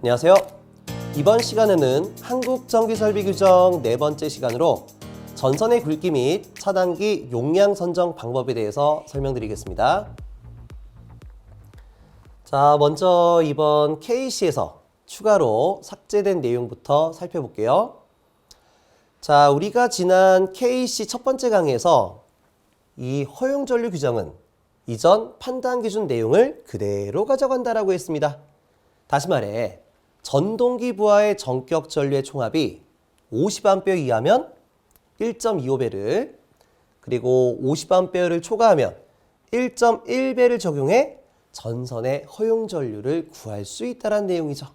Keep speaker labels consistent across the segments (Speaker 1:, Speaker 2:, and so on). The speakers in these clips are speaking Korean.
Speaker 1: 안녕하세요. 이번 시간에는 한국 전기 설비 규정 네 번째 시간으로 전선의 굵기 및 차단기 용량 선정 방법에 대해서 설명드리겠습니다. 자, 먼저 이번 KC에서 추가로 삭제된 내용부터 살펴볼게요. 자, 우리가 지난 KC 첫 번째 강의에서 이 허용 전류 규정은 이전 판단 기준 내용을 그대로 가져간다라고 했습니다. 다시 말해 전동기 부하의 전격 전류의 총합이 50A 이하면 1.25배를 그리고 50A를 초과하면 1.1배를 적용해 전선의 허용 전류를 구할 수 있다는 내용이죠.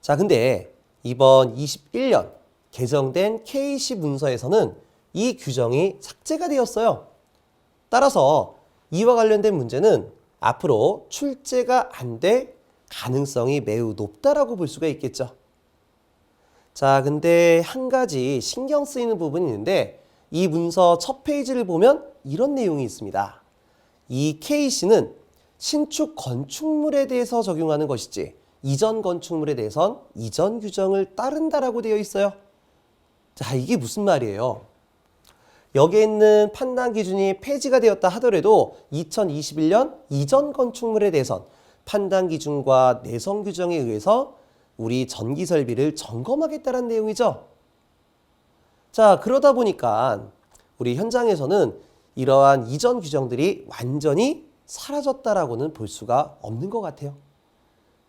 Speaker 1: 자, 근데 이번 21년 개정된 KC 문서에서는 이 규정이 삭제가 되었어요. 따라서 이와 관련된 문제는 앞으로 출제가 안 될 가능성이 매우 높다라고 볼 수가 있겠죠. 자, 근데 한 가지 신경 쓰이는 부분이 있는데 이 문서 첫 페이지를 보면 이런 내용이 있습니다. 이 KC는 신축 건축물에 대해서 적용하는 것이지 이전 건축물에 대해선 이전 규정을 따른다라고 되어 있어요. 자, 이게 무슨 말이에요? 여기에 있는 판단 기준이 폐지가 되었다 하더라도 2021년 이전 건축물에 대해선 판단 기준과 내성 규정에 의해서 우리 전기 설비를 점검하겠다는 내용이죠. 자, 그러다 보니까 우리 현장에서는 이러한 이전 규정들이 완전히 사라졌다라고는 볼 수가 없는 것 같아요.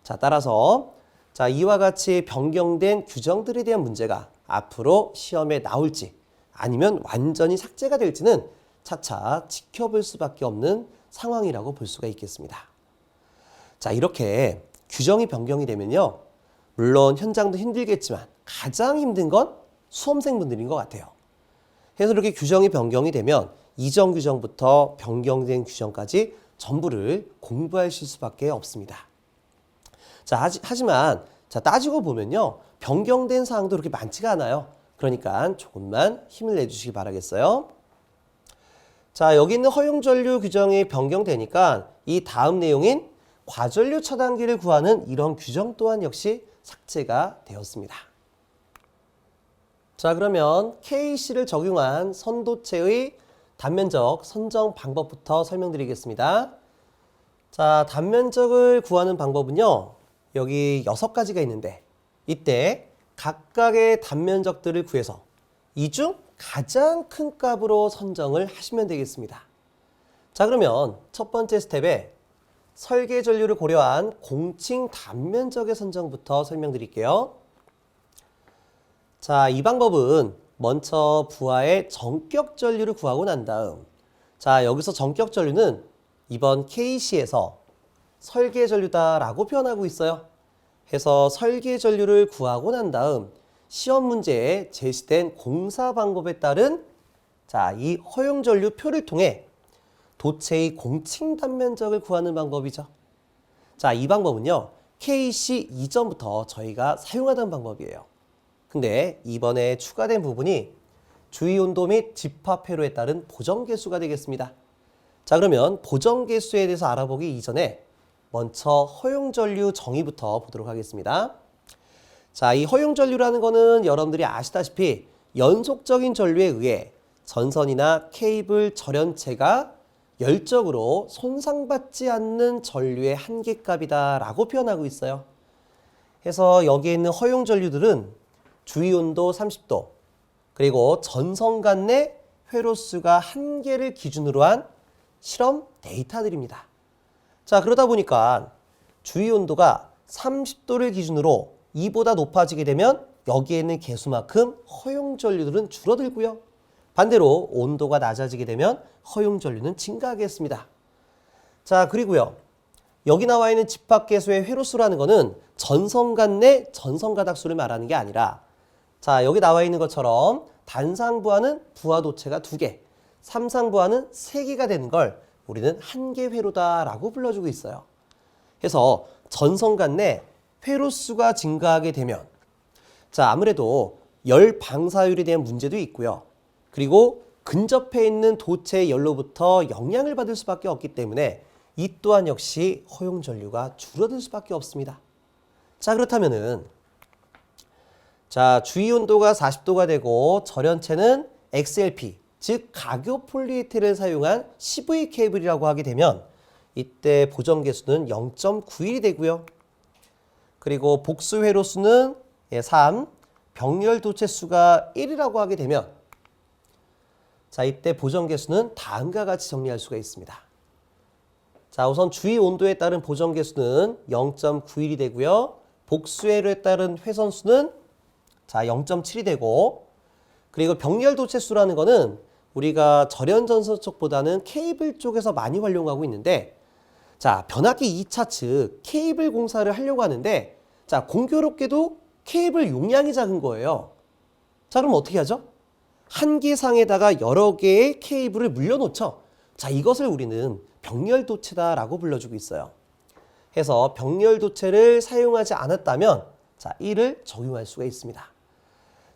Speaker 1: 자, 따라서 자, 이와 같이 변경된 규정들에 대한 문제가 앞으로 시험에 나올지 아니면 완전히 삭제가 될지는 차차 지켜볼 수밖에 없는 상황이라고 볼 수가 있겠습니다. 자, 이렇게 규정이 변경이 되면요. 물론 현장도 힘들겠지만 가장 힘든 건 수험생분들인 것 같아요. 그래서 이렇게 규정이 변경이 되면 이전 규정부터 변경된 규정까지 전부를 공부하실 수밖에 없습니다. 자, 하지, 하지만 자, 따지고 보면요. 변경된 사항도 그렇게 많지가 않아요. 그러니까 조금만 힘을 내주시기 바라겠어요. 자, 여기 있는 허용 전류 규정이 변경되니까 이 다음 내용인 과전류 차단기를 구하는 이런 규정 또한 역시 삭제가 되었습니다. 자, 그러면 KC를 적용한 선도체의 단면적 선정 방법부터 설명드리겠습니다. 자, 단면적을 구하는 방법은요. 여기 여섯 가지가 있는데 이때 각각의 단면적들을 구해서 이 중 가장 큰 값으로 선정을 하시면 되겠습니다. 자, 그러면 첫 번째 스텝에 설계 전류를 고려한 공칭 단면적의 선정부터 설명드릴게요. 자, 이 방법은 먼저 부하의 전격 전류를 구하고 난 다음 자, 여기서 전격 전류는 이번 KC에서 설계 전류다라고 표현하고 있어요. 해서 설계 전류를 구하고 난 다음 시험 문제에 제시된 공사 방법에 따른 자, 이 허용 전류 표를 통해 도체의 공칭 단 면적을 구하는 방법이죠. 자, 이 방법은요. KC 이전부터 저희가 사용하던 방법이에요. 근데 이번에 추가된 부분이 주위 온도 및 집합 회로에 따른 보정 개수가 되겠습니다. 자, 그러면 보정 개수에 대해서 알아보기 이전에 먼저 허용 전류 정의부터 보도록 하겠습니다. 자, 이 허용 전류라는 거는 여러분들이 아시다시피 연속적인 전류에 의해 전선이나 케이블 절연체가 열적으로 손상받지 않는 전류의 한계값이다라고 표현하고 있어요. 그래서 여기에 있는 허용 전류들은 주위 온도 30도 그리고 전선 간 내 회로수가 한계를 기준으로 한 실험 데이터들입니다. 자, 그러다 보니까 주위 온도가 30도를 기준으로 이보다 높아지게 되면 여기에 있는 개수만큼 허용 전류들은 줄어들고요. 반대로 온도가 낮아지게 되면 허용 전류는 증가하겠습니다. 자, 그리고요. 여기 나와 있는 집합 개수의 회로수라는 것은 전선간 내 전선가닥수를 말하는 게 아니라 자, 여기 나와 있는 것처럼 단상부하는 부하도체가 두 개, 삼상부하는 세 개가 되는 걸 우리는 한 개 회로다라고 불러주고 있어요. 그래서 전선간 내 회로수가 증가하게 되면 자, 아무래도 열 방사율에 대한 문제도 있고요. 그리고 근접해 있는 도체의 열로부터 영향을 받을 수밖에 없기 때문에 이 또한 역시 허용 전류가 줄어들 수밖에 없습니다. 자, 그렇다면은 자, 주위 온도가 40도가 되고 절연체는 XLP, 즉 가교 폴리에틸을 사용한 CV 케이블이라고 하게 되면 이때 보정 개수는 0.91이 되고요. 그리고 복수 회로 수는 3, 병렬 도체 수가 1이라고 하게 되면 자, 이때 보정 개수는 다음과 같이 정리할 수가 있습니다. 자, 우선 주위 온도에 따른 보정 개수는 0.91이 되고요. 복수 회로에 따른 회선 수는 자, 0.7이 되고 그리고 병렬 도체 수라는 거는 우리가 절연 전선 쪽보다는 케이블 쪽에서 많이 활용하고 있는데 자, 변압기 2차 측 케이블 공사를 하려고 하는데 자, 공교롭게도 케이블 용량이 작은 거예요. 자, 그럼 어떻게 하죠? 한 개상에다가 여러 개의 케이블을 물려놓죠. 자, 이것을 우리는 병렬 도체다라고 불러주고 있어요. 해서 병렬 도체를 사용하지 않았다면 자, 1을 적용할 수가 있습니다.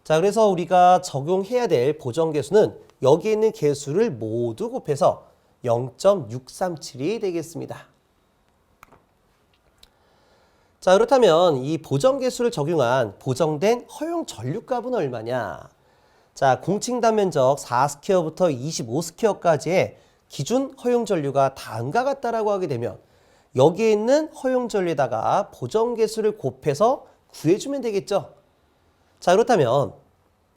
Speaker 1: 자, 그래서 우리가 적용해야 될 보정 개수는 여기 있는 개수를 모두 곱해서 0.637이 되겠습니다. 자, 그렇다면 이 보정 개수를 적용한 보정된 허용 전류값은 얼마냐? 자, 공칭 단 면적 4스퀘어부터 25스퀘어까지의 기준 허용 전류가 다음과 같다라고 하게 되면 여기에 있는 허용 전류에다가 보정 개수를 곱해서 구해주면 되겠죠. 자, 그렇다면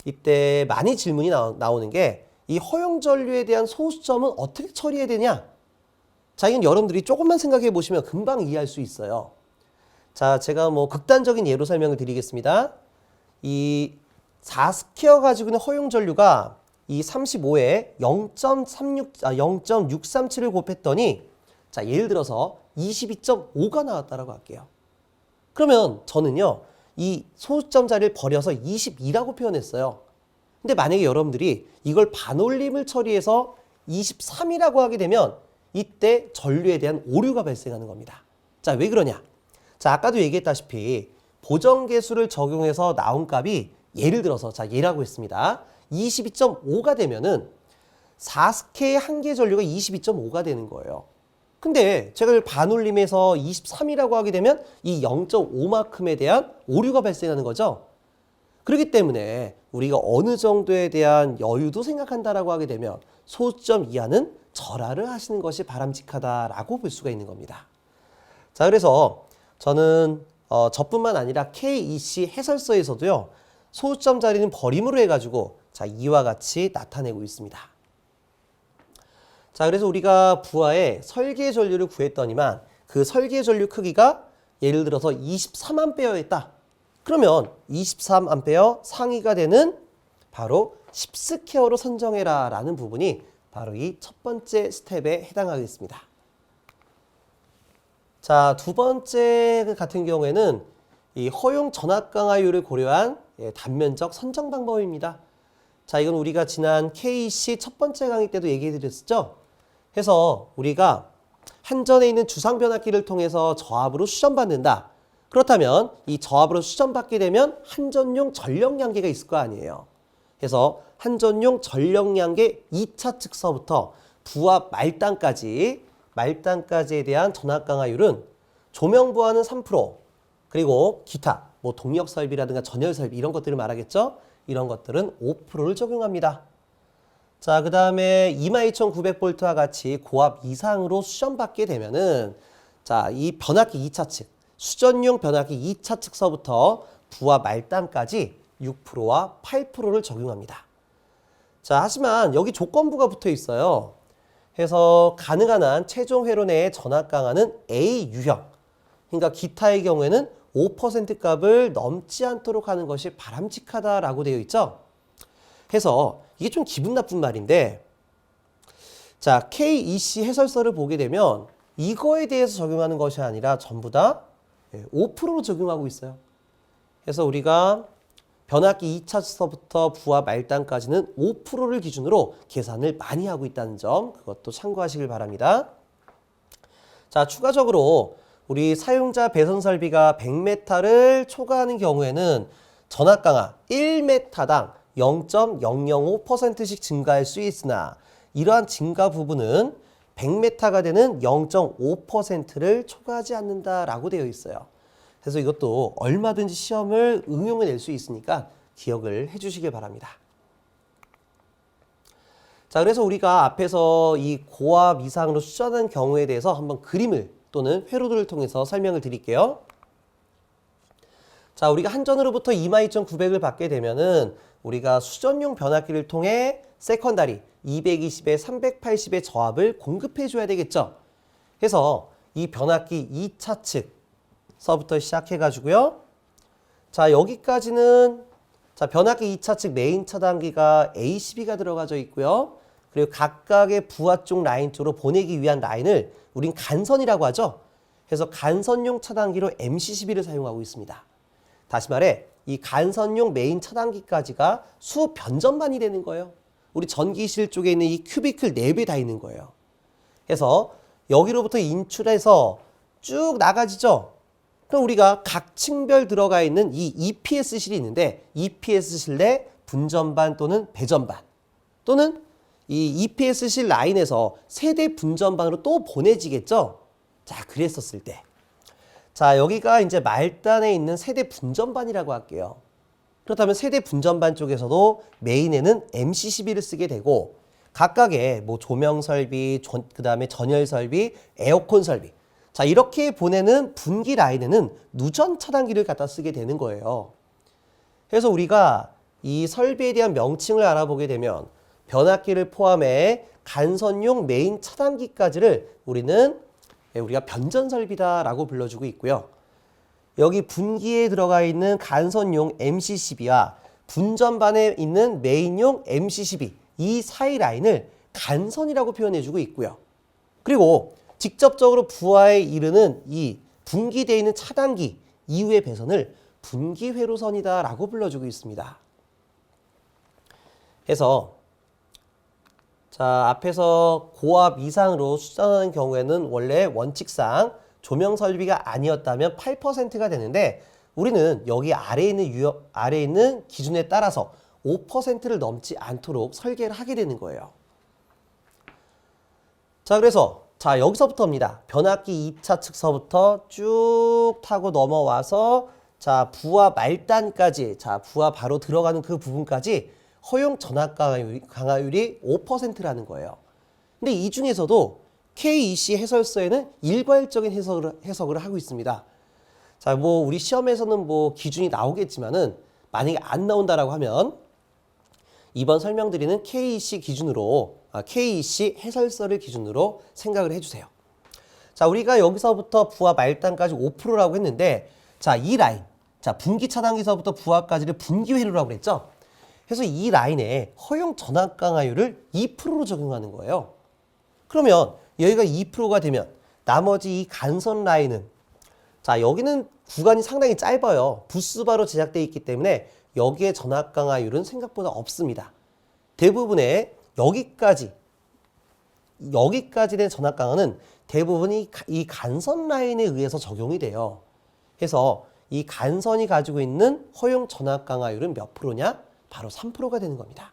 Speaker 1: 이때 많이 질문이 나오, 나오는 게 이 허용 전류에 대한 소수점은 어떻게 처리해야 되냐? 자, 이건 여러분들이 조금만 생각해 보시면 금방 이해할 수 있어요. 자, 제가 뭐 극단적인 예로 설명을 드리겠습니다. 이 4스퀘어 가지고 있는 허용 전류가 이 35에 0.36, 아, 0.637을 곱했더니 자, 예를 들어서 22.5가 나왔다라고 할게요. 그러면 저는요, 이 소수점 자리를 버려서 22라고 표현했어요. 근데 만약에 여러분들이 이걸 반올림을 처리해서 23이라고 하게 되면 이때 전류에 대한 오류가 발생하는 겁니다. 자, 왜 그러냐? 자, 아까도 얘기했다시피 보정 계수를 적용해서 나온 값이 예를 들어서 자, 예라고 했습니다. 22.5가 되면은 4스케의 한계 전류가 22.5가 되는 거예요. 근데 제가 반올림해서 23이라고 하게 되면 이 0.5만큼에 대한 오류가 발생하는 거죠. 그렇기 때문에 우리가 어느 정도에 대한 여유도 생각한다라고 하게 되면 소수점 이하는 절하를 하시는 것이 바람직하다라고 볼 수가 있는 겁니다. 자, 그래서 저는 어, 저뿐만 아니라 KEC 해설서에서도요 소수점 자리는 버림으로 해가지고 자 이와 같이 나타내고 있습니다. 자, 그래서 우리가 부하의 설계 전류를 구했더니만 그 설계 전류 크기가 예를 들어서 23A였다. 그러면 23A 상위가 되는 바로 10스퀘어로 선정해라 라는 부분이 바로 이 첫 번째 스텝에 해당하겠습니다. 자, 두 번째 같은 경우에는 이 허용 전압 강화율을 고려한 예, 단면적 선정 방법입니다. 자, 이건 우리가 지난 KC 첫 번째 강의 때도 얘기해 드렸었죠? 해서 우리가 한전에 있는 주상 변압기를 통해서 저압으로 수전받는다. 그렇다면 이 저압으로 수전받게 되면 한전용 전력량계가 있을 거 아니에요. 그래서 한전용 전력량계 2차 측서부터 부합 말단까지 말단까지에 대한 전압 강화율은 조명 부하는 3% 그리고 기타 뭐 동력 설비라든가 전열 설비 이런 것들을 말하겠죠. 이런 것들은 5%를 적용합니다. 자, 그 다음에 22,900V와 같이 고압 이상으로 수전받게 되면은 자, 이 변압기 2차 측, 수전용 변압기 2차 측서부터 부하 말단까지 6%와 8%를 적용합니다. 자, 하지만 여기 조건부가 붙어 있어요. 해서 가능한 한 최종 회로 내의 전압 강화는 A 유형. 그러니까 기타의 경우에는 5% 값을 넘지 않도록 하는 것이 바람직하다라고 되어 있죠. 해서 이게 좀 기분 나쁜 말인데 자 KEC 해설서를 보게 되면 이거에 대해서 적용하는 것이 아니라 전부 다 5%로 적용하고 있어요. 그래서 우리가 변압기 2차서부터 부하 말단까지는 5%를 기준으로 계산을 많이 하고 있다는 점 그것도 참고하시길 바랍니다. 자 추가적으로 우리 사용자 배선 설비가 100m를 초과하는 경우에는 전압 강화 1m당 0.005%씩 증가할 수 있으나 이러한 증가 부분은 100m가 되는 0.5%를 초과하지 않는다라고 되어 있어요. 그래서 이것도 얼마든지 시험을 응용해 낼 수 있으니까 기억을 해 주시길 바랍니다. 자, 그래서 우리가 앞에서 이 고압 이상으로 수전한 경우에 대해서 한번 그림을 또는 회로도를 통해서 설명을 드릴게요. 자, 우리가 한전으로부터 22,900을 받게 되면은 우리가 수전용 변압기를 통해 세컨다리 220에 380의 저압을 공급해 줘야 되겠죠. 그래서 이 변압기 2차 측서부터 시작해 가지고요. 자, 여기까지는 자, 변압기 2차 측 메인 차단기가 A12가 들어가져 있고요. 그리고 각각의 부하 쪽 라인 쪽으로 보내기 위한 라인을 우린 간선이라고 하죠. 그래서 간선용 차단기로 MC12를 사용하고 있습니다. 다시 말해 이 간선용 메인 차단기까지가 수 변전반이 되는 거예요. 우리 전기실 쪽에 있는 이 큐비클 4배 다 있는 거예요. 그래서 여기로부터 인출해서 쭉 나가지죠. 그럼 우리가 각 층별 들어가 있는 이 EPS실이 있는데 EPS실 내 분전반 또는 배전반 또는 이 EPS실 라인에서 세대 분전반으로 또 보내지겠죠. 자, 그랬었을 때. 자, 여기가 이제 말단에 있는 세대 분전반이라고 할게요. 그렇다면 세대 분전반 쪽에서도 메인에는 MC12를 쓰게 되고 각각의 뭐 조명 설비, 그 다음에 전열 설비, 에어컨 설비. 자, 이렇게 보내는 분기 라인에는 누전 차단기를 갖다 쓰게 되는 거예요. 그래서 우리가 이 설비에 대한 명칭을 알아보게 되면 변압기를 포함해 간선용 메인 차단기까지를 우리는 예, 우리가 변전 설비다라고 불러주고 있고요. 여기 분기에 들어가 있는 간선용 MC12와 분전반에 있는 메인용 MC12 이 사이 라인을 간선이라고 표현해주고 있고요. 그리고 직접적으로 부하에 이르는 이 분기되어 있는 차단기 이후의 배선을 분기 회로선이다라고 불러주고 있습니다. 해서 자 앞에서 고압 이상으로 수전하는 경우에는 원래 원칙상 조명 설비가 아니었다면 8%가 되는데 우리는 여기 아래에 있는 유형 아래에 있는 기준에 따라서 5%를 넘지 않도록 설계를 하게 되는 거예요. 자, 그래서 자, 여기서부터입니다. 변압기 2차 측서부터 쭉 타고 넘어와서 자, 부하 말단까지 자, 부하 바로 들어가는 그 부분까지 허용 강화율이, 강화율이 5%라는 거예요. 근데 이 중에서도 KEC 해설서에는 일괄적인 해석을, 해석을 하고 있습니다. 자, 뭐 우리 시험에서는 뭐 기준이 나오겠지만은 만약에 안 나온다라고 하면 이번 설명드리는 KEC 기준으로 아, KEC 해설서를 기준으로 생각을 해주세요. 자, 우리가 여기서부터 부하 말단까지 5%라고 했는데 자, 이 라인 자 분기 차단기서부터 부하까지를 분기 회로라고 그랬죠. 그래서 이 라인에 허용 전압 강화율을 2%로 적용하는 거예요. 그러면 여기가 2%가 되면 나머지 이 간선 라인은 자 여기는 구간이 상당히 짧아요. 부스바로 제작되어 있기 때문에 여기에 전압 강화율은 생각보다 없습니다. 대부분의 여기까지 여기까지 된 전압 강화는 대부분이 이 간선 라인에 의해서 적용이 돼요. 그래서 이 간선이 가지고 있는 허용 전압 강화율은 몇 프로냐? 바로 3%가 되는 겁니다.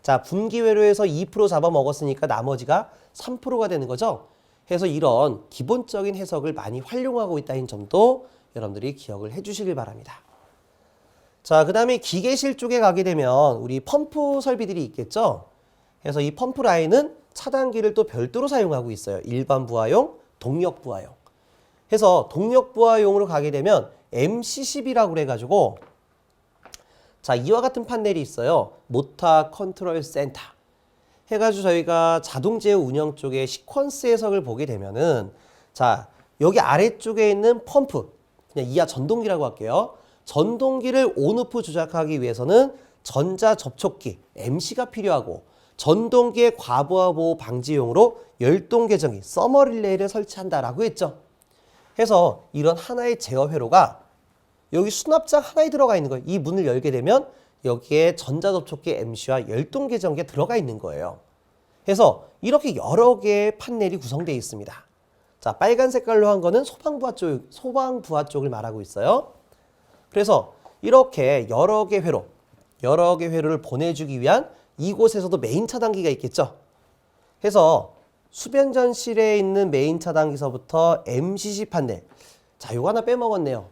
Speaker 1: 자, 분기회로에서 2% 잡아먹었으니까 나머지가 3%가 되는 거죠. 그래서 이런 기본적인 해석을 많이 활용하고 있다는 점도 여러분들이 기억을 해주시길 바랍니다. 자, 그 다음에 기계실 쪽에 가게 되면 우리 펌프 설비들이 있겠죠. 그래서 이 펌프 라인은 차단기를 또 별도로 사용하고 있어요. 일반 부하용, 동력 부하용. 해서 동력 부하용으로 가게 되면 MC10이라고 그래가지고 자 이와 같은 판넬이 있어요. 모타 컨트롤 센터 해가지고 저희가 자동 제어 운영 쪽에 시퀀스 해석을 보게 되면은 자 여기 아래쪽에 있는 펌프 그냥 이하 전동기라고 할게요. 전동기를 온오프 조작하기 위해서는 전자 접촉기 MC가 필요하고 전동기의 과부하 보호 방지용으로 열동 계정기 서머 릴레이를 설치한다라고 했죠. 해서 이런 하나의 제어 회로가 여기 수납장 하나에 들어가 있는 거예요. 이 문을 열게 되면 여기에 전자접촉기 MC와 열동 계정기가 들어가 있는 거예요. 그래서 이렇게 여러 개의 판넬이 구성되어 있습니다. 자, 빨간 색깔로 한 거는 소방부하 쪽, 소방부하 쪽을 말하고 있어요. 그래서 이렇게 여러 개 회로, 여러 개 회로를 보내주기 위한 이곳에서도 메인 차단기가 있겠죠. 해서 수변전실에 있는 메인 차단기서부터 MCC 판넬, 자, 요거 하나 빼먹었네요.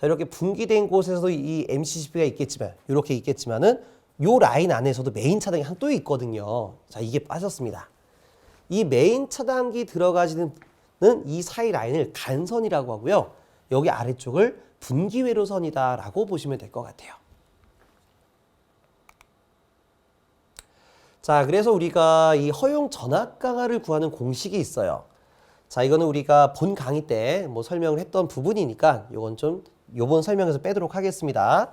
Speaker 1: 자, 이렇게 분기된 곳에서도 이 MCCP가 있겠지만, 이렇게 있겠지만은 요 라인 안에서도 메인 차단기 한 또 있거든요. 자, 이게 빠졌습니다. 이 메인 차단기 들어가지는 이 사이 라인을 간선이라고 하고요. 여기 아래쪽을 분기 회로선이다라고 보시면 될 것 같아요. 자, 그래서 우리가 이 허용 전압 강화를 구하는 공식이 있어요. 자, 이거는 우리가 본 강의 때 뭐 설명을 했던 부분이니까 이건 좀 요번 설명에서 빼도록 하겠습니다.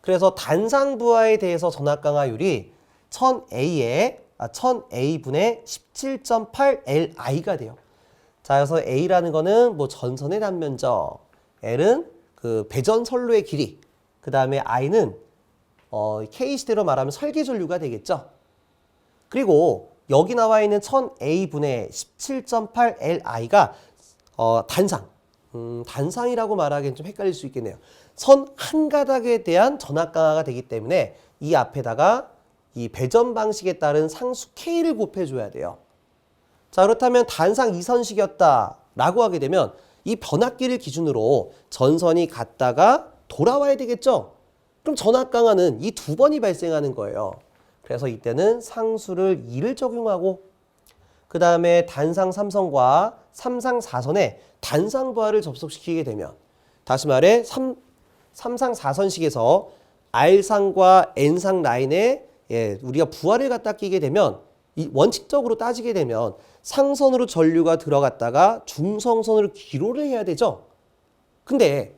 Speaker 1: 그래서 단상 부하에 대해서 전압 강화율이 1000A에 아, 1000A분의 17.8 LI가 돼요. 자, 그래서 A라는 거는 뭐 전선의 단면적, L은 그 배전 선로의 길이, 그 다음에 I는 어, K 시대로 말하면 설계 전류가 되겠죠. 그리고 여기 나와 있는 1000A분의 17.8 LI가 어, 단상, 음, 단상이라고 말하기엔 좀 헷갈릴 수 있겠네요. 선 한 가닥에 대한 전압 강화가 되기 때문에 이 앞에다가 이 배전 방식에 따른 상수 K를 곱해줘야 돼요. 자 그렇다면 단상 이선식이었다라고 하게 되면 이 변압기를 기준으로 전선이 갔다가 돌아와야 되겠죠. 그럼 전압 강화는 이 두 번이 발생하는 거예요. 그래서 이때는 상수를 2를 적용하고 그 다음에 단상 3선과 삼상 4선에 단상 부하를 접속시키게 되면 다시 말해 3, 삼상 4선식에서 R상과 N상 라인에 예, 우리가 부하를 갖다 끼게 되면 이 원칙적으로 따지게 되면 상선으로 전류가 들어갔다가 중성선으로 기로를 해야 되죠. 근데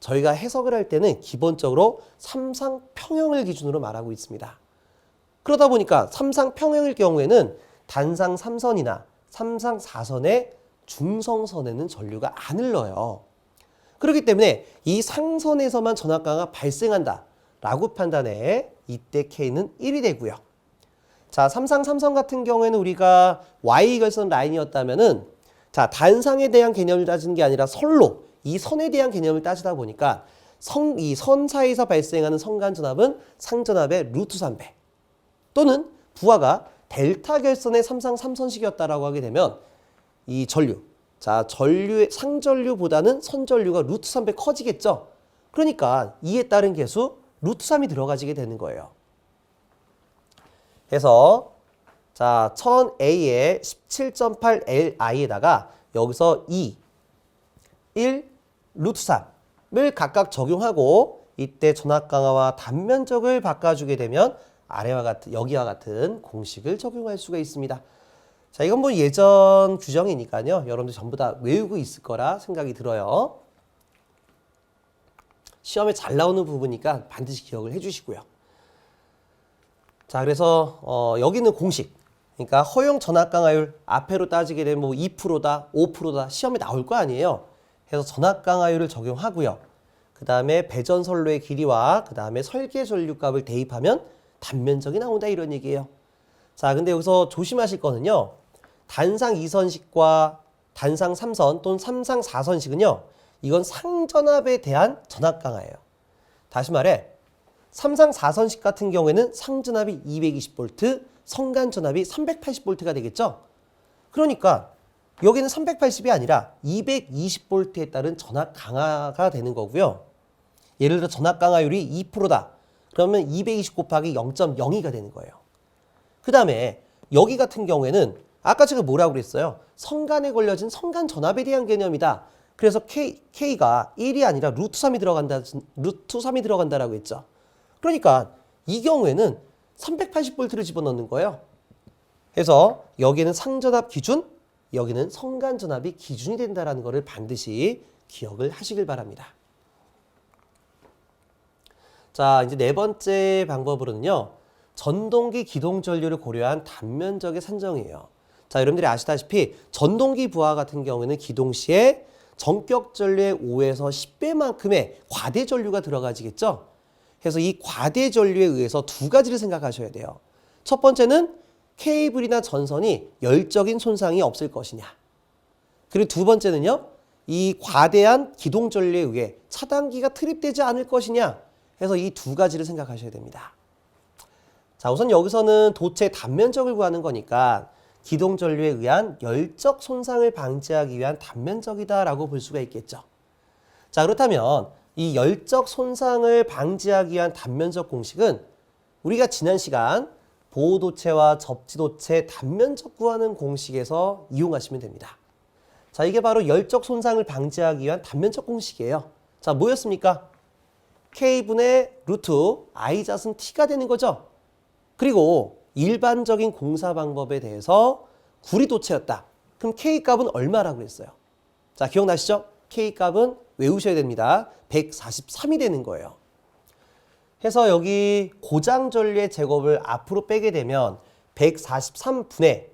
Speaker 1: 저희가 해석을 할 때는 기본적으로 삼상 평형을 기준으로 말하고 있습니다. 그러다 보니까 삼상 평형일 경우에는 단상 3선이나 삼상 4선의 중성선에는 전류가 안 흘러요. 그렇기 때문에 이 상선에서만 전압강가 발생한다 라고 판단해 이때 K는 1이 되고요. 자, 삼상 3선 같은 경우에는 우리가 Y 결선 라인이었다면은 자, 단상에 대한 개념을 따지는 게 아니라 선로, 이 선에 대한 개념을 따지다 보니까 선, 이선 사이에서 발생하는 성간 전압은 상전압의 루트 3배 또는 부하가 델타 결선의 삼상 3선식이었다라고 하게 되면 이 전류, 자, 전류의 상전류보다는 선전류가 루트 3배 커지겠죠. 그러니까 이에 따른 계수 루트 3이 들어가지게 되는 거예요. 그래서 자, 1000A에 17.8 LI에다가 여기서 2, 1, 루트 3을 각각 적용하고 이때 전압 강화와 단면적을 바꿔주게 되면 아래와 같은 여기와 같은 공식을 적용할 수가 있습니다. 자, 이건 뭐 예전 규정이니까요. 여러분들 전부 다 외우고 있을 거라 생각이 들어요. 시험에 잘 나오는 부분이니까 반드시 기억을 해주시고요. 자, 그래서 어, 여기는 공식. 그러니까 허용 전압 강화율 앞에로 따지게 되면 뭐 2%다, 5%다 시험에 나올 거 아니에요. 그래서 전압 강화율을 적용하고요. 그 다음에 배전 선로의 길이와 그 다음에 설계 전류값을 대입하면 단면적이 나온다 이런 얘기예요. 자, 근데 여기서 조심하실 거는요. 단상 2선식과 단상 3선 또는 삼상 4선식은요. 이건 상전압에 대한 전압 강화예요. 다시 말해 삼상 4선식 같은 경우에는 상전압이 220V, 성간 전압이 380V가 되겠죠. 그러니까 여기는 380이 아니라 220V에 따른 전압 강화가 되는 거고요. 예를 들어 전압 강화율이 2%다. 그러면 220 곱하기 0.02가 되는 거예요. 그 다음에 여기 같은 경우에는 아까 제가 뭐라고 그랬어요? 성간에 걸려진 성간 전압에 대한 개념이다. 그래서 K, K가 1이 아니라 루트 3이 들어간다, 루트 3이 들어간다라고 했죠. 그러니까 이 경우에는 380V를 집어넣는 거예요. 그래서 여기는 상전압 기준, 여기는 성간 전압이 기준이 된다라는 것을 반드시 기억을 하시길 바랍니다. 자, 이제 네 번째 방법으로는요. 전동기 기동 전류를 고려한 단면적의 산정이에요. 자, 여러분들이 아시다시피 전동기 부하 같은 경우에는 기동 시에 전격 전류의 5에서 10배만큼의 과대 전류가 들어가지겠죠. 그래서 이 과대 전류에 의해서 두 가지를 생각하셔야 돼요. 첫 번째는 케이블이나 전선이 열적인 손상이 없을 것이냐. 그리고 두 번째는요. 이 과대한 기동 전류에 의해 차단기가 트립되지 않을 것이냐. 해서 이 두 가지를 생각하셔야 됩니다. 자, 우선 여기서는 도체 단면적을 구하는 거니까 기동 전류에 의한 열적 손상을 방지하기 위한 단면적이다라고 볼 수가 있겠죠. 자, 그렇다면 이 열적 손상을 방지하기 위한 단면적 공식은 우리가 지난 시간 보호도체와 접지도체 단면적 구하는 공식에서 이용하시면 됩니다. 자, 이게 바로 열적 손상을 방지하기 위한 단면적 공식이에요. 자, 뭐였습니까? K분의 루트 I잣은 T가 되는 거죠. 그리고 일반적인 공사 방법에 대해서 구리도체였다. 그럼 K 값은 얼마라고 그랬어요? 자, 기억나시죠? K 값은 외우셔야 됩니다. 143이 되는 거예요. 해서 여기 고장 전류의 제곱을 앞으로 빼게 되면 143분의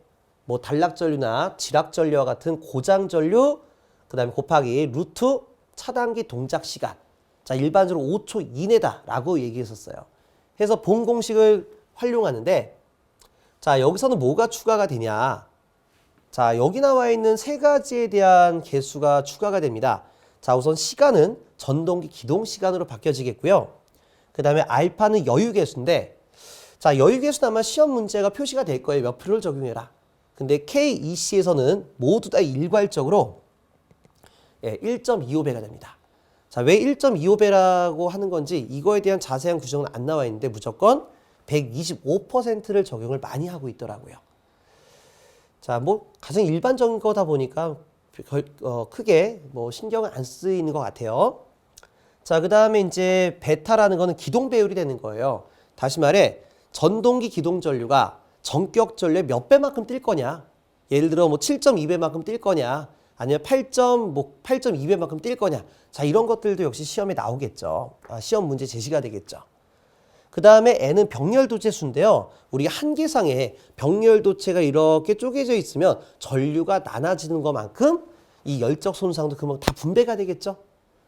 Speaker 1: 뭐 단락 전류나 지락 전류와 같은 고장 전류 그 다음에 곱하기 루트 차단기 동작 시간. 자, 일반적으로 5초 이내다라고 얘기했었어요. 해서 본 공식을 활용하는데 자, 여기서는 뭐가 추가가 되냐? 자, 여기 나와 있는 세 가지에 대한 개수가 추가가 됩니다. 자, 우선 시간은 전동기 기동 시간으로 바뀌어지겠고요. 그 다음에 알파는 여유 개수인데, 자, 여유 개수는 아마 시험 문제가 표시가 될 거예요. 몇 프로를 적용해라. 근데 KEC에서는 모두 다 일괄적으로 예, 1.25배가 됩니다. 자, 왜 1.25배라고 하는 건지 이거에 대한 자세한 규정은 안 나와 있는데 무조건 125%를 적용을 많이 하고 있더라고요. 자, 뭐 가장 일반적인 거다 보니까 별, 어, 크게 뭐 신경을 안 쓰이는 것 같아요. 자, 그 다음에 이제 베타라는 거는 기동 배율이 되는 거예요. 다시 말해 전동기 기동 전류가 전격 전류의 몇 배만큼 뛸 거냐? 예를 들어 뭐 7.2배만큼 뛸 거냐? 아니면 8. 뭐 8.2배만큼 뛸 거냐? 자, 이런 것들도 역시 시험에 나오겠죠. 아, 시험 문제 제시가 되겠죠. 그 다음에 N은 병렬도체 수인데요. 우리 한계상에 병렬도체가 이렇게 쪼개져 있으면 전류가 나눠지는 것만큼 이 열적 손상도 그만큼 다 분배가 되겠죠.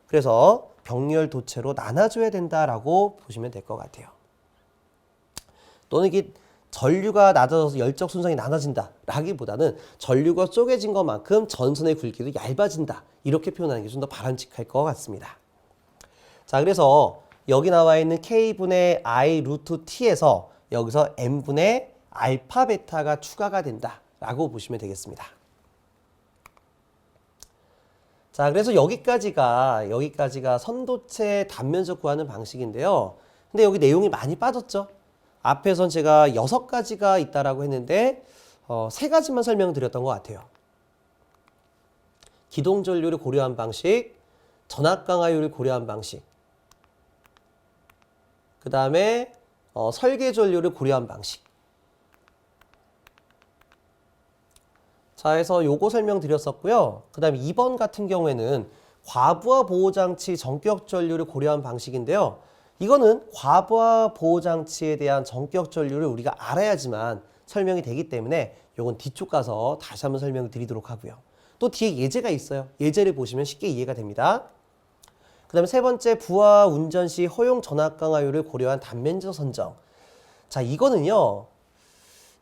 Speaker 1: 그래서 병렬도체로 나눠줘야 된다라고 보시면 될 것 같아요. 또는 이게 전류가 낮아져서 열적 손상이 나눠진다라기보다는 전류가 쪼개진 것만큼 전선의 굵기도 얇아진다 이렇게 표현하는 게 좀 더 바람직할 것 같습니다. 자 그래서 여기 나와 있는 k분의 i 루트 t에서 여기서 n분의 알파 베타가 추가가 된다라고 보시면 되겠습니다. 자, 그래서 여기까지가 여기까지가 선도체 단면적 구하는 방식인데요. 근데 여기 내용이 많이 빠졌죠. 앞에선 제가 여섯 가지가 있다라고 했는데 어, 세 가지만 설명드렸던 것 같아요. 기동 전류를 고려한 방식, 전압 강화율을 고려한 방식, 그 다음에 어, 설계 전류를 고려한 방식. 자, 해서 요거 설명드렸었고요. 그 다음에 2번 같은 경우에는 과부하 보호장치 전격 전류를 고려한 방식인데요. 이거는 과부하 보호 장치에 대한 전격 전류를 우리가 알아야지만 설명이 되기 때문에 요건 뒤쪽 가서 다시 한번 설명을 드리도록 하고요. 또 뒤에 예제가 있어요. 예제를 보시면 쉽게 이해가 됩니다. 그 다음에 세 번째 부하 운전 시 허용 전압 강화율을 고려한 단면적 선정. 자, 이거는요.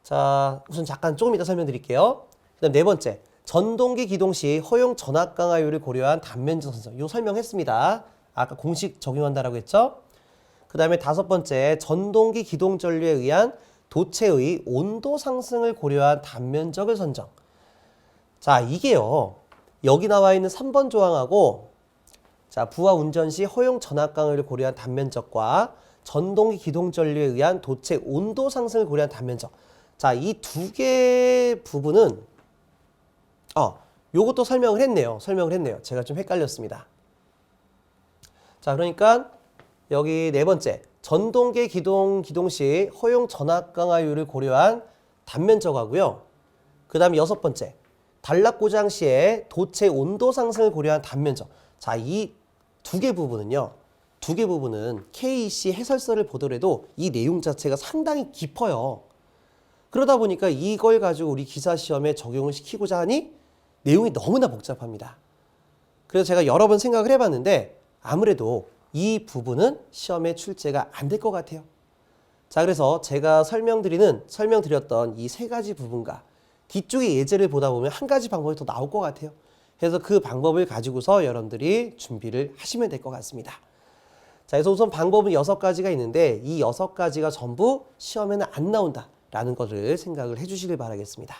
Speaker 1: 자, 우선 잠깐 조금 이따 설명드릴게요. 그 다음 네 번째. 전동기 기동 시 허용 전압 강화율을 고려한 단면적 선정. 요 설명했습니다. 아까 공식 적용한다라고 했죠? 그 다음에 다섯 번째. 전동기 기동 전류에 의한 도체의 온도 상승을 고려한 단면적을 선정. 자, 이게요. 여기 나와 있는 3번 조항하고 자, 부하 운전 시 허용 전압 강화를 고려한 단면적과 전동기 기동 전류에 의한 도체 온도 상승을 고려한 단면적. 자, 이 두 개 부분은 어, 요것도 설명을 했네요. 설명을 했네요. 제가 좀 헷갈렸습니다. 자, 그러니까 여기 네 번째 전동기 기동 기동 시 허용 전압 강화율을 고려한 단면적하고요. 그 다음에 여섯 번째 단락 고장 시에 도체 온도 상승을 고려한 단면적. 자, 이 두 개 부분은요. 두 개 부분은 KEC 해설서를 보더라도 이 내용 자체가 상당히 깊어요. 그러다 보니까 이걸 가지고 우리 기사 시험에 적용을 시키고자 하니 내용이 너무나 복잡합니다. 그래서 제가 여러 번 생각을 해봤는데 아무래도 이 부분은 시험에 출제가 안 될 것 같아요. 자, 그래서 제가 설명드리는, 설명드렸던 이 세 가지 부분과 뒤쪽의 예제를 보다 보면 한 가지 방법이 더 나올 것 같아요. 그래서 그 방법을 가지고서 여러분들이 준비를 하시면 될 것 같습니다. 자, 그래서 우선 방법은 여섯 가지가 있는데 이 여섯 가지가 전부 시험에는 안 나온다라는 것을 생각을 해주시길 바라겠습니다.